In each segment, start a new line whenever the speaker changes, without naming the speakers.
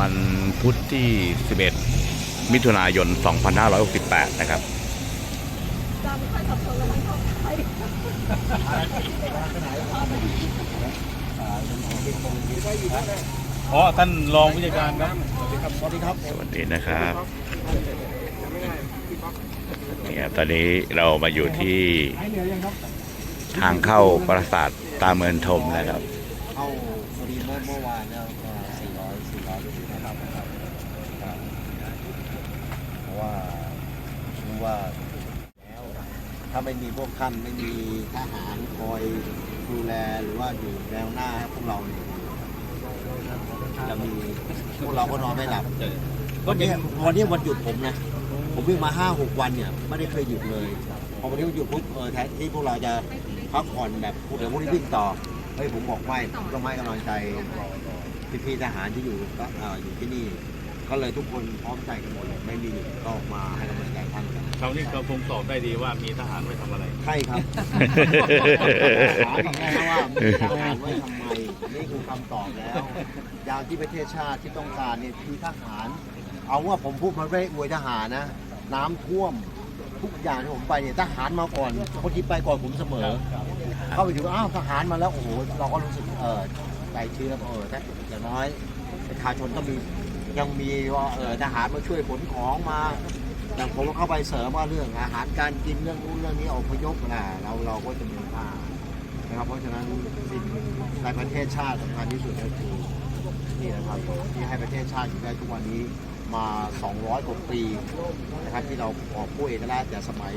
วันพุธที่ 11 มิถุนายน 2568 นะครับ
จำไม่ค่อยสับสนแล้วมันเข้าไป
อ๋อท่านรองผู้จัดการครับ
สวัสดีนะครับนี่ครับตอนนี้เรามาอยู่ที่ทางเข้าปราสาทตาเมือนทมนะครับ
เข้าพอดีเมื่อเมื่อวานเนี่ยสี่ร้อยสี่ร้อยนะครับ ว่ารู้ว่าแล้วถ้าไม่มีพวกท่านไม่มีทหารคอยดูแลหรือว่าอยู่แนวหน้าให้พวกเราเนี่ยจะมีพวกเราก็นอนไม่หลับวันนี้วันนี้วันหยุดผมนะผมวิ่งมาห้าหกวันเนี่ยไม่ได้เคยหยุดเลยพอวันนี้วันหยุดปุ๊บเออแทนที่พวกเราจะพักผ่อนแบบเดี๋ยวพรุ่งนี้วิ่งต่อเฮ้ยผมบอกไม่ต้องให้กำลังใจพี่ๆทหารที่อยู่ก็อยู่ที่นี่ ก็เลยทุกคนพร้อมใจกันหมดเลยไม่มีหยุดก็มาให้กำลังใจท่านกัน
คราวนี้เราคงตอบได้ดีว่ามีทหารไปทำอะไร
ใช่ครับ ถามอีกแล้วว่ามีทหารไว้ทำไมนี่คือคำตอบแล้วยามที่ประเทศชาติที่ต้องการเนี่ยคือทหาร เอาว่าผมพูดมาไม่ได้อวยทหารนะ น้ำท่วมทุกอย่างที่ผมไปเนี่ยทหารมาก่อนคนที่ไปก่อนผมเสมอ เข้าไปถึงอ้าวทหารมาแล้วโอ้โหเราก็รู้สึกเออใจชื้นแล้วเออถ้าอย่างน้อยประชาชนก็มี ยังมีว่าเออทหารมาช่วยขนของมาอย่างผมก็เข้าไปเสริมว่าเรื่องอาหารการกินเรื่องนู้นเรื่องนี้อพยพนะเราเราก็จะมีค่านะครับเพราะฉะนั้นสิ่งในประเทศชาติสำคัญที่สุดก็คือนี่นะครับที่ให้ประเทศชาติอยู่ได้ทุกวันนี้มา 200 กว่าปีนะครับที่เราออกผู้เอกราชแต่สมัย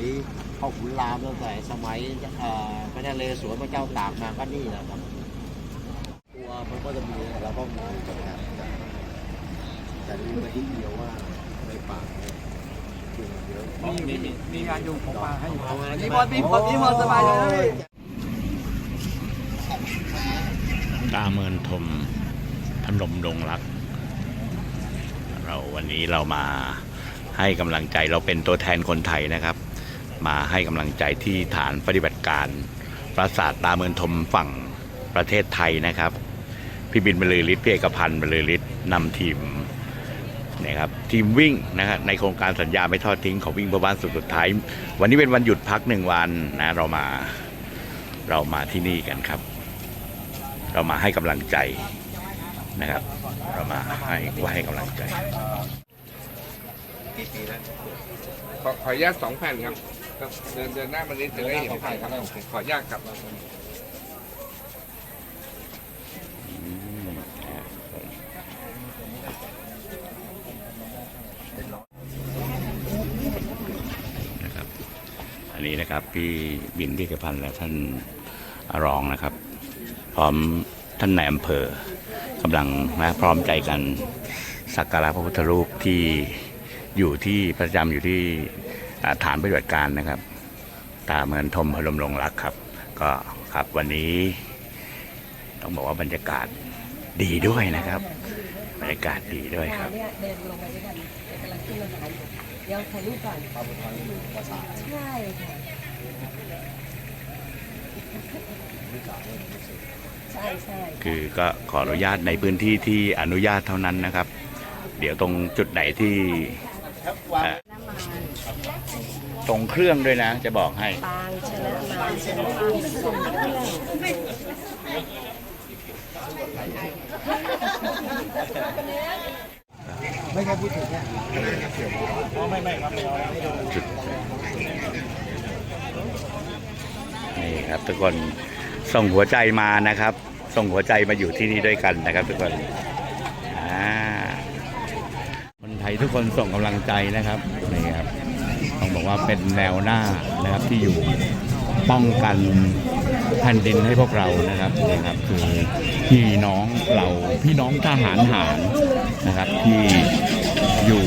พ่อขุนรามตั้งแต่สมัยเอ่อพระนเรศวรพระเจ้าตากมาก็นี่นะครับตัวมันก็จะมีเราก็มีจัดการ แต่รู้ไปที่เดียวว่าในป่าเนี่ยยุงเยอะ
มีมีมีงานยุงของมาให้
นี่บอลพี่บอลพี่บอลสบายเลย
ตาเมือนทมพนมดงรัก เราวันนี้เรามาให้กำลังใจเราเป็นตัวแทนคนไทยนะครับ มาให้กำลังใจที่ฐานปฏิบัติการปราสาทตาเมือนทมฝั่งประเทศไทยนะครับ พี่บินบรรลือฤทธิ์พี่เอกพันธ์บรรลือฤทธิ์นำทีม นะครับทีมวิ่งนะครับในโครงการสัญญาไม่ทอดทิ้งของวิ่งเพื่อบ้านสุดสุดท้าย วันนี้เป็นวันหยุดพักหนึ่งวันนะเรามาเรามาที่นี่กันครับ เรามาให้กำลังใจนะครับ เรามาให้ว่าให้กำลังใจ
กี่ปีแล้ว
ขอขออนุญาตสองแผ่นครับเดินเดินหน้ามานิดจะได้เห็นถ่ายครับขออนุญาตครับ
นะครับันนี้นะครับพี่บินพี่กพันธ์และท่านรองนะครับ พร้อมท่านนายอำเภอกำลังนะพร้อมใจกันสักการะพระพุทธรูปที่อยู่ที่ประจำอยู่ที่ฐานปฏิบัติการนะครับ ตาเมือนทมพลมลงรักครับ ก็ครับวันนี้ ต้องบอกว่าบรรยากาศดีด้วยนะครับ บรรยากาศดีด้วยครับ
เนี่ยเดินลงไปด้วยกันกำลังขึ้นรถไฟเดี๋ยวถ่ายรูปก่อน
พระพุทธรูปภาษา
ใช่ค่ะใช่ใช่
คือก็ขออนุญาตในพื้นที่ที่อนุญาตเท่านั้นนะครับ เดี๋ยวตรงจุดไหนที่เอ่อ
น้ำมัน
ตรงเครื่องด้วยนะ จะบอกให้
ปางชนะมารชนะมารส่งเครื่อง
ไม่ใช่พูดถึงเนี่ย
ไม่ไม่ครับ
จุดนี่ครับทุกคนส่งหัวใจมานะครับ ส่งหัวใจมาอยู่ที่นี่ด้วยกันนะครับ ทุกคนอ่าคนไทยทุกคนส่งกำลังใจนะครับนี่ครับต้องบอกว่าเป็นแนวหน้านะครับที่อยู่ป้องกัน แผ่นดินให้พวกเรานะครับนะครับคือพี่น้องเราพี่น้องทหารหารนะครับที่อยู่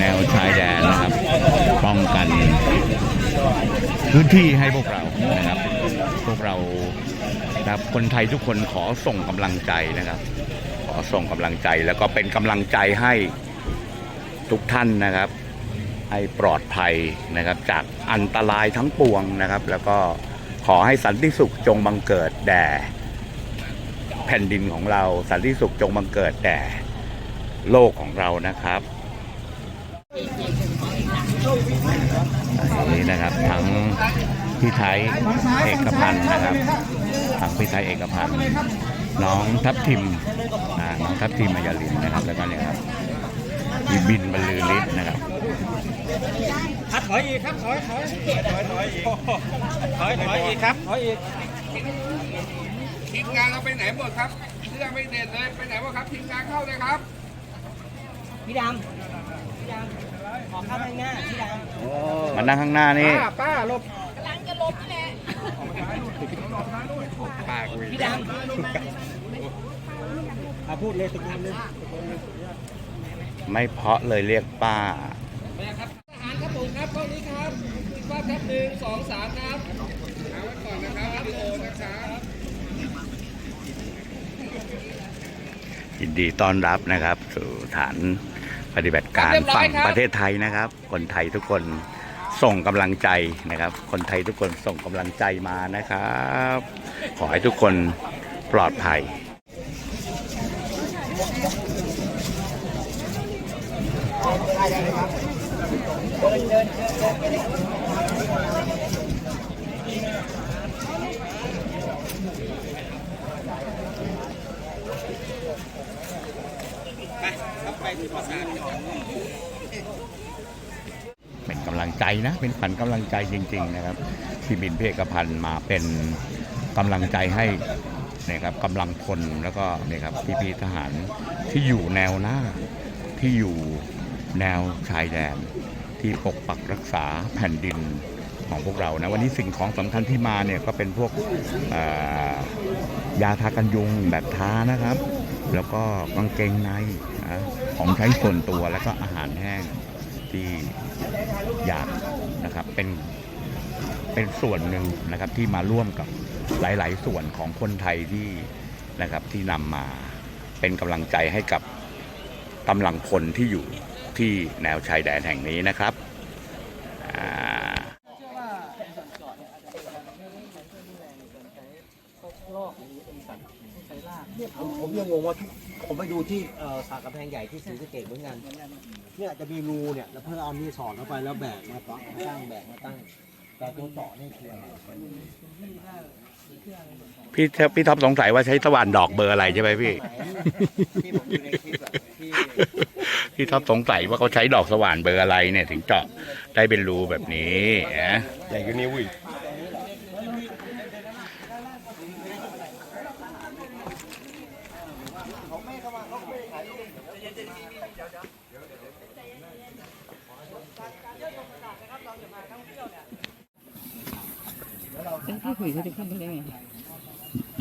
แนวชายแดนนะครับ ป้องกันพื้นที่ให้พวกเรานะครับ พวกเราครับคนไทยทุกคนขอส่งกำลังใจนะครับ ขอส่งกำลังใจแล้วก็เป็นกำลังใจให้ทุกท่านนะครับ ให้ปลอดภัยนะครับ จากอันตรายทั้งปวงนะครับ แล้วก็ ขอให้สันติสุขจงบังเกิดแด่แผ่นดินของเรา สันติสุขจงบังเกิดแด่โลกของเรานะครับอันนี้นะครับทั้งพี่ไทยเอกพันธ์นะครับทั้งพี่ไทยเอกพันธ์น้องทัพทิมน้องทัพทิมมายาลินนะครับแล้วก็เนี่ยครับบินบรรลือฤทธิ์นะครับ
ถอยอีกครับถอยถอยถอยถอยอีกถอยถอยอีกครับถอยอีก
ทีมงานเราไปไหนหมดครับเสื้อไม่เด่นเลยไปไหนหมดครับทีมงานเข้าเลยครับ
พี่ดำพี่ดำขอเข้าทางหน้าพี่ดำ
มานั่งข้างหน้านี่
ป้าป้าลบ
ล้างจะลบ
ที่ไหนพี่ดำ
อะพูดเลยตะโกนเลย
ไม่เพาะเลยเรียกป้า
ทหารครับผมครับกล้องนี้ครับ ภาพครับหนึ่งสองสามครับเอาไว้ก่อนนะครับวิดีโอนะครับ
ยินดีต้อนรับนะครับ สู่ฐานปฏิบัติการฝั่งประเทศไทยนะครับ คนไทยทุกคนส่งกำลังใจนะครับ คนไทยทุกคนส่งกำลังใจมานะครับ ขอให้ทุกคนปลอดภัยเเป็นกำลังใจนะ เป็นขวัญกำลังใจจริง ๆ นะครับที่บินเพกพันธ์มาเป็นกำลังใจให้นะครับกำลังพลแล้วก็นี่ครับพี่ๆทหารที่อยู่แนวหน้าที่อยู่แนวชายแดนที่ปกปักรักษาแผ่นดิน ของพวกเรานะวันนี้สิ่งของสำคัญที่มาเนี่ยก็เป็นพวกยาทากันยุงแบบท้านะครับ แล้วก็กางเกงในนะของใช้ส่วนตัวแล้วก็อาหารแห้งที่อยากนะครับเป็นเป็นส่วนหนึ่งนะครับที่มาร่วมกับหลาย ๆ ส่วนของคนไทยที่นะครับที่นำมาเป็นกำลังใจให้กับกำลังพลที่อยู่ที่แนวชายแดนแห่งนี้นะครับอ่า
ผมยั งงงว่าที่ผมไปดูที่เอ่อสากกำแพงใหญ่ที่ศรีสะเกษเหมือนกันเนี่ยจะมีรูเนี่ยแล้วเพื่อเอานี่สอดเข้าไปแล้วแบกมาตั้งมาตั้งแบกมาตั้ง แต่ตัวเจาะนี่คืออะไร
พี่ท็อปพี่ท็อปสงสัยว่าใช้สว่านดอกเบอร์อะไรใช่ไหมพี่
ที่ผมอยู่ในคลิปอะที่
พี่ท็อปสงสัยว่าเขาใช้ดอกสว่านเบอร์อะไรเนี่ยถึงเจาะได้เป็นรูแบบนี้นะ
ใหญ่กว่านิ้วอีก
พี่หุยเขาจะขึ้นไปได้ไง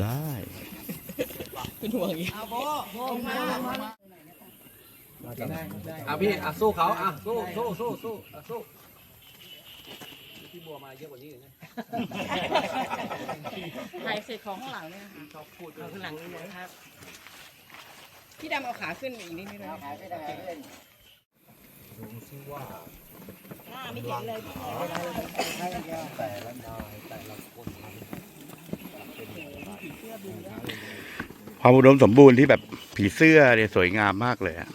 ได้
เป็นห่วงอีก
อะพี่อะสู้เขาอะสู้สู้สู้สู้อะสู้พี่บัวมาเยอะกว่านี้อีกนะ
ถ่ายเสร็จของข้างหลังเนี่ยนะคะเอาข้างหลังนี่นะครับ พี่ดำเอาขาขึ้นอีกนิดนึงนะขาไม่ได้ดูซิว่าหน้าไม่เห็นเลย
แต่ละนายแต่ละคน
ความอุดมสมบูรณ์ที่แบบผีเสื้อเนี่ยสวยงามมากเลยอะ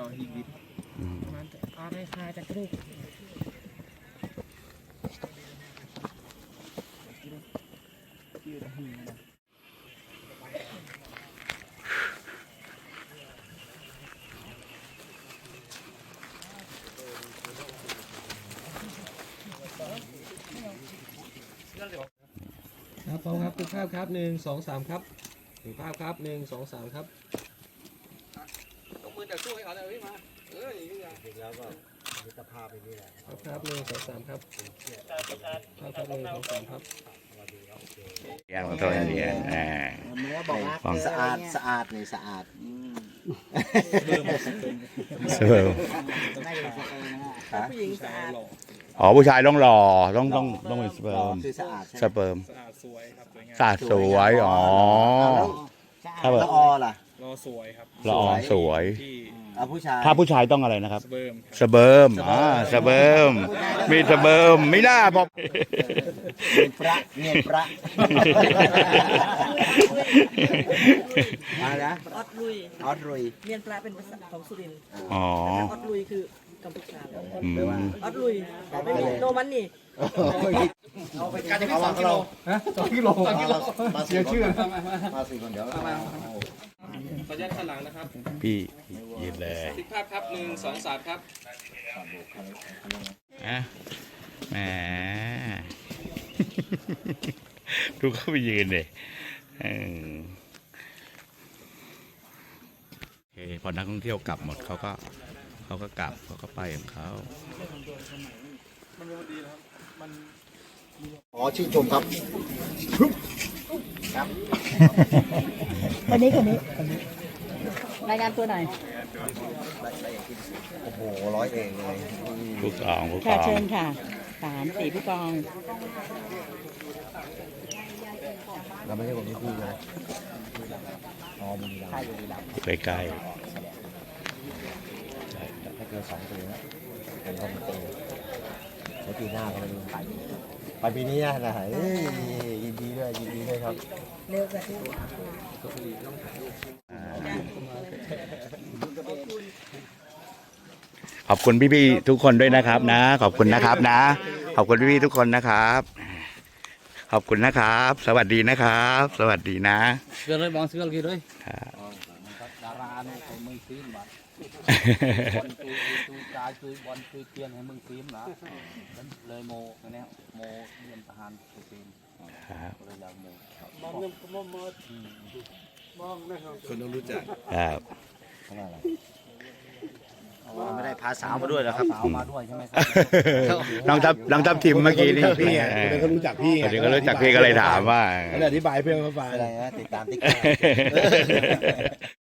อะ ไรคาจากรูป
ครับพร้อมครับถึงภาพครับหนึ่งสองสามครับถึงภาพครับหนึ่งสองสามครับ
ยกมือแต่สู้ให้เขาเลยมาเอออย่างนี้
จริงแล้วก็มิตรภาพไปนี่แหละ
ครับครับหนึ่งสองสามครับภาพครับหนึ่งสองสามครับ
ย่างของตัวเองอ่า
เมื่อบอกว่า
ฟัง
สะอาดสะอาดเลยสะอาด
เออ
ผู้หญิงสะอาด
อ๋อผู้ชายต้องรอต้องต้องต้องเป็นสเปิร์ม
คือสะอาดใช่ไห
ส
ม
เปิร์มสะอาดสวยอ๋อถ้าแบบ
ละออล่ะ
รอสวยครับ
ละออสวย
ที่
เอาผู้ชาย
ถ้าผู้ชายต้องอะไรนะครับ
เบิ่ม
สเบิร์มอ่าสเบิร์มมีสเบิร์มไม่น่าบอก
เนียนพระเนียนพระ มาละ
ออดลุย
ออดรุย
เมียนปลาเป็นภาษาของสุรินทร์
อ๋อ
ออดลุยคือกัมพูชา
อืม
ออดลุยไม่มีโนมันนี่
การจะพี่สองกิโล
สองกิโล
มาเสียชื่อมาสี่คนเดี๋ยว
ขออนุญาตข้างหลังนะครับ
พี่ ยืนเลย
ติดภาพครับหนึ่งสองสามครับ
อะแหมดูเขาไปยืนเลยเออโอเคพอนักท่องเที่ยวกลับหมดเขาก็เขาก็กลับเขาก็ไปของเขา
ขอชื่นชมครับ
คนนี้คนนี้รายงานตัวหน่อย
โอ้โหร้อยเองเลย
ผู้กองผู้ก
ค่ะ
อง
เชิญค่ะสามสี่ผู้กอง
เราไม่ใช่คนที่พูดนะอ๋อบุรีรัมย์
ใกล้
ถ้าเกินสองปีนะเป็นคนปีแล้วปีหน้าก็ไม่รู้ไปไปปีนี้นะเฮ้ยยินดีด้วยยินดีด้วยครับ
เร็วกว่าที่
ๆ ขอบคุณพี่ๆทุกคนด้วยนะครับนะ ขอบคุณนะครับนะ ขอบคุณพี่ๆทุกคนนะครับ ขอบคุณนะครับ สวัสดีนะครับ สวัสดีนะ
เสือเลยมองเสือกี่เลย
ครับ
ดาราเนี่ยเขามึงซีมบัดบอลคือคือกายคือบอลคือเตียนให้มึงซีมนะเลยโมเนี่ยโมเรียนทหารซีม
ครับ
เลยอยากโม
ครับ
ไม่ ได้พาสาวมาด้วยเหรอครับ
สาวมาด้วยใช่ไหมครับ
น้องทับน้องทับทิมเมื่อกี้นี่
พี่ไงคนเขารู้จักพี่ไง
คนนี้ก็รู้จักพี่ก็เลยถามว่า
ก็เลยอธิบายเพื่อนเขาฟัง
อะไรนะติดตามติ๊กต็อก